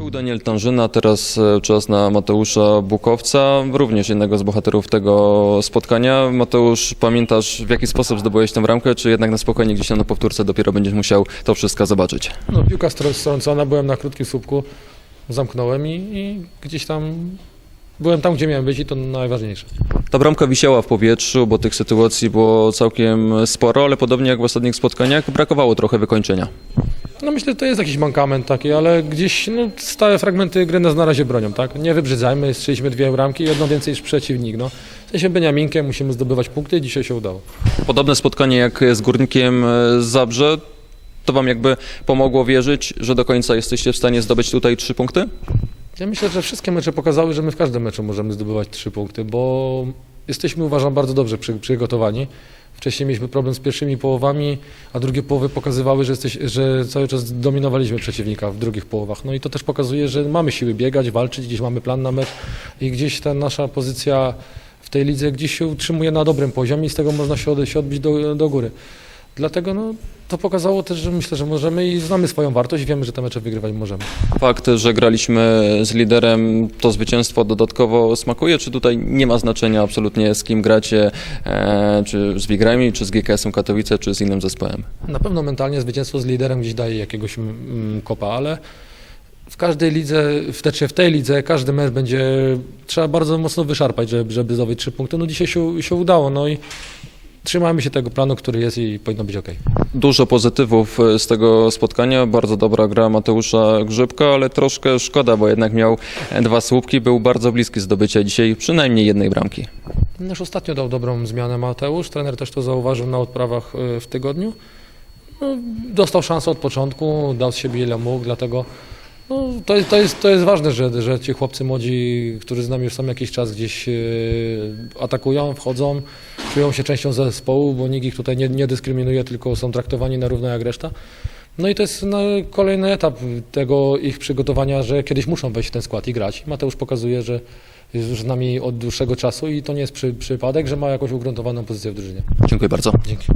Był Daniel Tanżyna, teraz e, czas na Mateusza Bukowca, również jednego z bohaterów tego spotkania. Mateusz, pamiętasz w jaki sposób zdobyłeś tę bramkę, czy jednak na spokojnie gdzieś tam na powtórce dopiero będziesz musiał to wszystko zobaczyć? No, piłka strącona, byłem na krótkim słupku, zamknąłem i, i gdzieś tam byłem tam, gdzie miałem być i to najważniejsze. Ta bramka wisiała w powietrzu, bo tych sytuacji było całkiem sporo, ale podobnie jak w ostatnich spotkaniach brakowało trochę wykończenia. No myślę, że to jest jakiś mankament taki, ale gdzieś no, stałe fragmenty gry nas na razie bronią, tak? Nie wybrzydzajmy, strzeliśmy dwie bramki, jedno więcej niż przeciwnik, no. Jesteśmy Beniaminkiem, musimy zdobywać punkty i dzisiaj się udało. Podobne spotkanie jak z Górnikiem e, Zabrze, to wam jakby pomogło wierzyć, że do końca jesteście w stanie zdobyć tutaj trzy punkty? Ja myślę, że wszystkie mecze pokazały, że my w każdym meczu możemy zdobywać trzy punkty, bo jesteśmy, uważam, bardzo dobrze przy, przygotowani. Wcześniej mieliśmy problem z pierwszymi połowami, a drugie połowy pokazywały, że, jesteś, że cały czas dominowaliśmy przeciwnika w drugich połowach. No i to też pokazuje, że mamy siły biegać, walczyć, gdzieś mamy plan na mecz i gdzieś ta nasza pozycja w tej lidze gdzieś się utrzymuje na dobrym poziomie i z tego można się, od, się odbić do, do góry. Dlatego no, to pokazało też, że myślę, że możemy i znamy swoją wartość i wiemy, że te mecze wygrywać możemy. Fakt, że graliśmy z liderem, to zwycięstwo dodatkowo smakuje, czy tutaj nie ma znaczenia absolutnie z kim gracie, e, czy z Wigrami, czy z GKS-em Katowice, czy z innym zespołem? Na pewno mentalnie zwycięstwo z liderem gdzieś daje jakiegoś mm, kopa, ale w każdej lidze, w, znaczy w tej lidze każdy mecz będzie trzeba bardzo mocno wyszarpać, żeby, żeby zdobyć trzy punkty. No dzisiaj się, się udało, no i trzymajmy się tego planu, który jest i powinno być ok. Dużo pozytywów e, z tego spotkania, bardzo dobra gra Mateusza Grzybka, ale troszkę szkoda, bo jednak miał e, dwa słupki, był bardzo bliski zdobycia dzisiaj przynajmniej jednej bramki. Już ostatnio dał dobrą zmianę Mateusz, trener też to zauważył na odprawach y, w tygodniu. No, dostał szansę od początku, dał z siebie ile mógł, dlatego no, to, jest, to, jest, to jest ważne, że, że ci chłopcy młodzi, którzy z nami już są jakiś czas gdzieś atakują, wchodzą, czują się częścią zespołu, bo nikt ich tutaj nie, nie dyskryminuje, tylko są traktowani na równo jak reszta. No i to jest no, kolejny etap tego ich przygotowania, że kiedyś muszą wejść w ten skład i grać. Mateusz pokazuje, że jest już z nami od dłuższego czasu i to nie jest przy, przypadek, że ma jakąś ugruntowaną pozycję w drużynie. Dziękuję bardzo. Dzięki.